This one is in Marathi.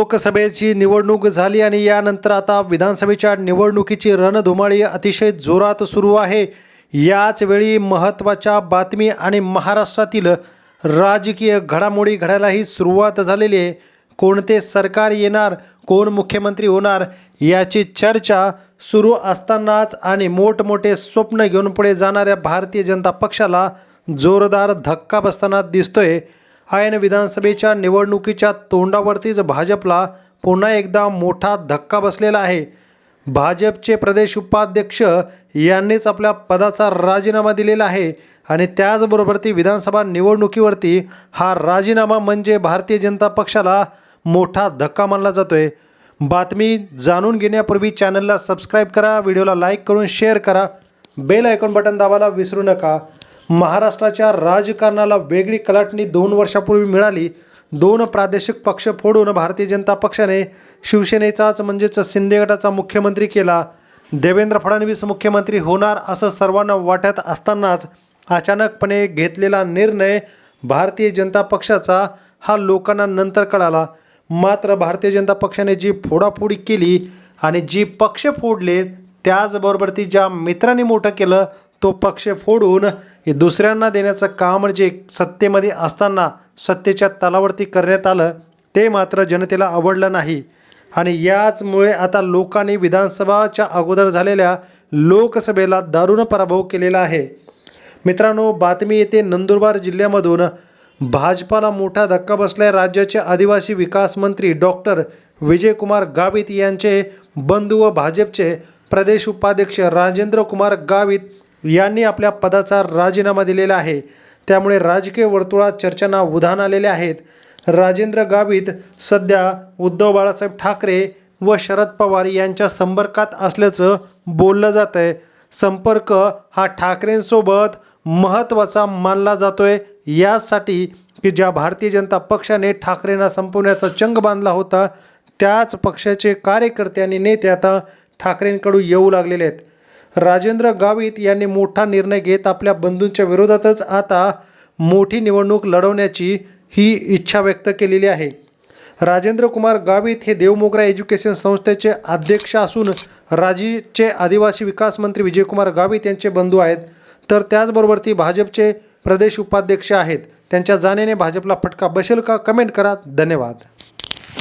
लोकसभेची निवडणूक झाली आणि यानंतर आता विधानसभेच्या निवडणुकीची रणधुमाळी अतिशय जोरात सुरू आहे. याच वेळी महत्त्वाच्या बातमी आणि महाराष्ट्रातील राजकीय घडामोडी घडायलाही सुरुवात झालेली आहे. कोणते सरकार येणार कोण मुख्यमंत्री होणार याची चर्चा सुरू असतानाच आणि मोठमोठे स्वप्न घेऊन पुढे जाणाऱ्या भारतीय जनता पक्षाला जोरदार धक्का बसताना दिसतोय. ऐन विधानसभेच्या निवडणुकीच्या तोंडावरतीच भाजपला पुन्हा एकदा मोठा धक्का बसलेला आहे. भाजपचे प्रदेश उपाध्यक्ष यांनीच आपल्या पदाचा राजीनामा दिलेला आहे आणि त्याचबरोबर ती विधानसभा निवडणुकीवरती हा राजीनामा म्हणजे भारतीय जनता पक्षाला मोठा धक्का मानला जातो आहे बातमी जाणून घेण्यापूर्वी चॅनलला सबस्क्राईब करा व्हिडिओला लाईक करून शेअर करा बेल आयकॉन बटन दाबायला विसरू नका. महाराष्ट्राच्या राजकारणाला वेगळी कलाटणी दोन वर्षापूर्वी मिळाली. दोन प्रादेशिक पक्ष फोडून भारतीय जनता पक्षाने शिवसेनेचाच म्हणजेच शिंदे गटाचा मुख्यमंत्री केला. देवेंद्र फडणवीस मुख्यमंत्री होणार असं सर्वांना वाटत असतानाच अचानकपणे घेतलेला निर्णय भारतीय जनता पक्षाचा हा लोकांना नंतर कळाला. मात्र भारतीय जनता पक्षाने जी फोडाफोडी केली आणि जी पक्ष फोडले त्याचबरोबर ती ज्या मित्रांनी मोठं केलं तो पक्ष फोडून हे दुसऱ्यांना देण्याचं काम जे सत्तेमध्ये असताना सत्तेच्या तलावरती करण्यात आलं ते मात्र जनतेला आवडलं नाही. आणि याचमुळे आता लोकांनी विधानसभाच्या अगोदर झालेल्या लोकसभेला दारुण पराभव केलेला आहे. मित्रांनो बातमी येते नंदुरबार जिल्ह्यामधून. भाजपाला मोठा धक्का बसलाय राज्याचे आदिवासी विकास मंत्री डॉक्टर विजयकुमार गावित यांचे बंधू व भाजपचे प्रदेश उपाध्यक्ष राजेंद्र कुमार गावित यांनी आपल्या पदाचा राजीनामा दिलेला आहे. त्यामुळे राजकीय वर्तुळात चर्चांना उधाण आलेले आहेत. राजेंद्र गावित सध्या उद्धव बाळासाहेब ठाकरे व शरद पवार यांच्या संपर्कात असल्याचं बोललं जात आहे संपर्क हा ठाकरेंसोबत महत्त्वाचा मानला जातोय. यासाठी की ज्या भारतीय जनता पक्षाने ठाकरेंना संपवण्याचा चंग बांधला होता त्याच पक्षाचे कार्यकर्ते आणि नेते आता ठाकरेंकडून येऊ लागलेले आहेत. राजेंद्र गावित यांनी मोठा निर्णय घेत आपल्या बंधूंच्या विरोधातच आता मोठी निवडणूक लढवण्याची ही इच्छा व्यक्त केलेली आहे. राजेंद्र कुमार गावित हे देवमोगरा एज्युकेशन संस्थेचे अध्यक्ष असून राजीचे आदिवासी विकास मंत्री विजयकुमार गावित यांचे बंधू आहेत. तर त्याचबरोबर ती भाजपचे प्रदेश उपाध्यक्ष आहेत. त्यांच्या जाण्याने भाजपला फटका बसेल का? कमेंट करा. धन्यवाद.